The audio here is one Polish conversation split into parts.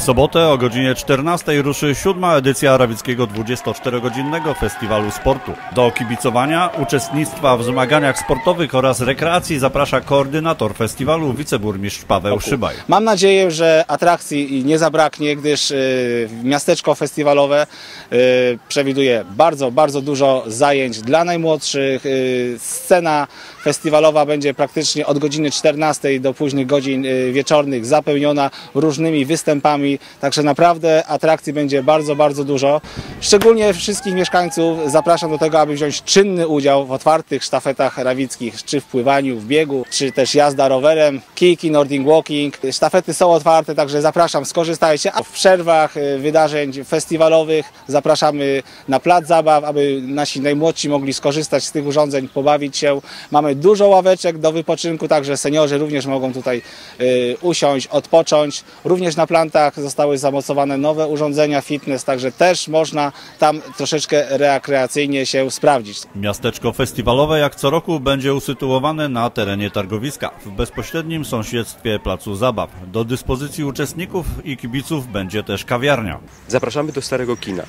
W sobotę o godzinie 14 ruszy siódma edycja Rawickiego 24-godzinnego Festiwalu Sportu. Do kibicowania, uczestnictwa w zmaganiach sportowych oraz rekreacji zaprasza koordynator festiwalu, wiceburmistrz Paweł Szybaj. Mam nadzieję, że atrakcji nie zabraknie, gdyż y, miasteczko festiwalowe y, przewiduje bardzo, bardzo dużo zajęć dla najmłodszych. Y, Scena festiwalowa będzie praktycznie od godziny 14 do późnych godzin wieczornych zapełniona różnymi występami, także naprawdę atrakcji będzie bardzo, bardzo dużo. Szczególnie wszystkich mieszkańców zapraszam do tego, aby wziąć czynny udział w otwartych sztafetach rawickich, czy w pływaniu, w biegu, czy też jazda rowerem, kijki, nordic walking. Sztafety są otwarte, także zapraszam, skorzystajcie. A w przerwach y, wydarzeń festiwalowych zapraszamy na plac zabaw, aby nasi najmłodsi mogli skorzystać z tych urządzeń, pobawić się. Mamy dużo ławeczek do wypoczynku, także seniorzy również mogą tutaj y, usiąść, odpocząć. Również na plantach zostały zamocowane nowe urządzenia fitness, także też można tam troszeczkę rekreacyjnie się sprawdzić. Miasteczko festiwalowe jak co roku będzie usytuowane na terenie targowiska, w bezpośrednim sąsiedztwie placu zabaw. Do dyspozycji uczestników i kibiców będzie też kawiarnia. Zapraszamy do Starego Kina,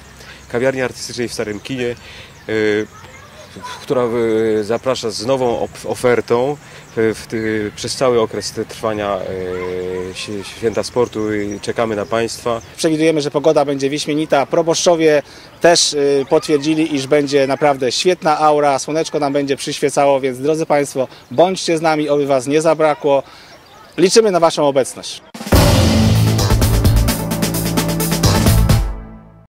kawiarni artystycznej w Starym Kinie, y, która y, zaprasza z nową ofertą ty, przez cały okres trwania ś- Święta Sportu i czekamy na Państwa. Przewidujemy, że pogoda będzie wyśmienita. Proboszczowie też potwierdzili, iż będzie naprawdę świetna aura, słoneczko nam będzie przyświecało, więc drodzy Państwo, bądźcie z nami, oby Was nie zabrakło. Liczymy na Waszą obecność.